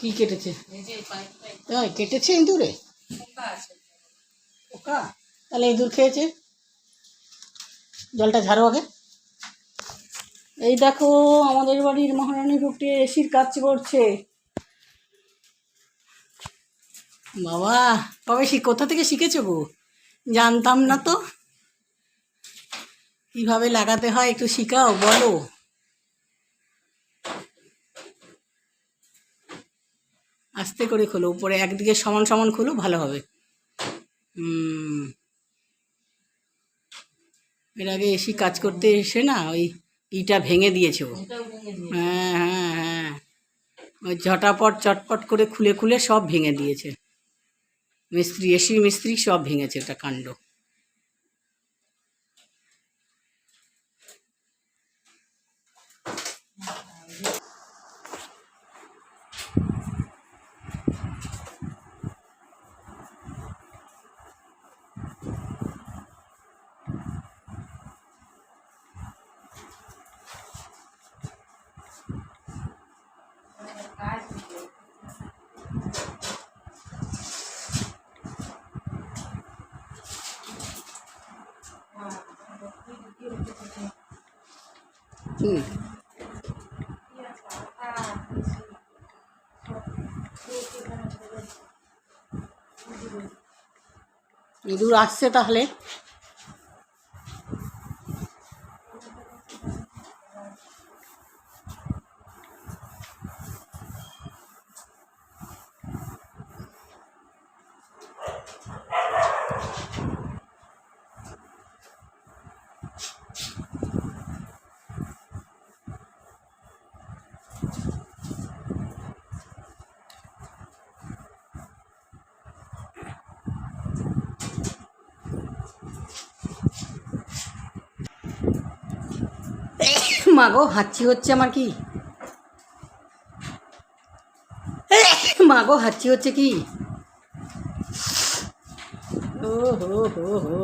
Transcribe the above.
কি কেটেছে? তাই কেটেছে ইঁদুরে? পোকা তাহলে ইঁদুর খেয়েছে? জলটা ঝাড়ো আগে। এই দেখো আমাদের বাড়ির মহারানী ফুটে এসির কাজ করছে। বাবা কবে শিখ কোথা থেকে শিখেছো গো? জানতাম না তো। কীভাবে লাগাতে হয় একটু শিখাও বলো। আস্তে করে খোলো উপরে একদিকে সমান সমান খোলো ভালো হবে। এর আগে এসি কাজ করতে এসে না ওই ইটা ভেঙে দিয়েছে ও। হ্যাঁ হ্যাঁ হ্যাঁ। ওই ঝটাপট চটপট করে খুলে খুলে সব ভেঙে দিয়েছে। মিস্ত্রি এসি মিস্ত্রি সব ভেঙেছে এটা কাণ্ড। হুম ইঁদুর আসছে তাহলে? মাগো হাঁচি হচ্ছে আমার কি? মাগো হাঁচি হচ্ছে কি? ও হো হো হো।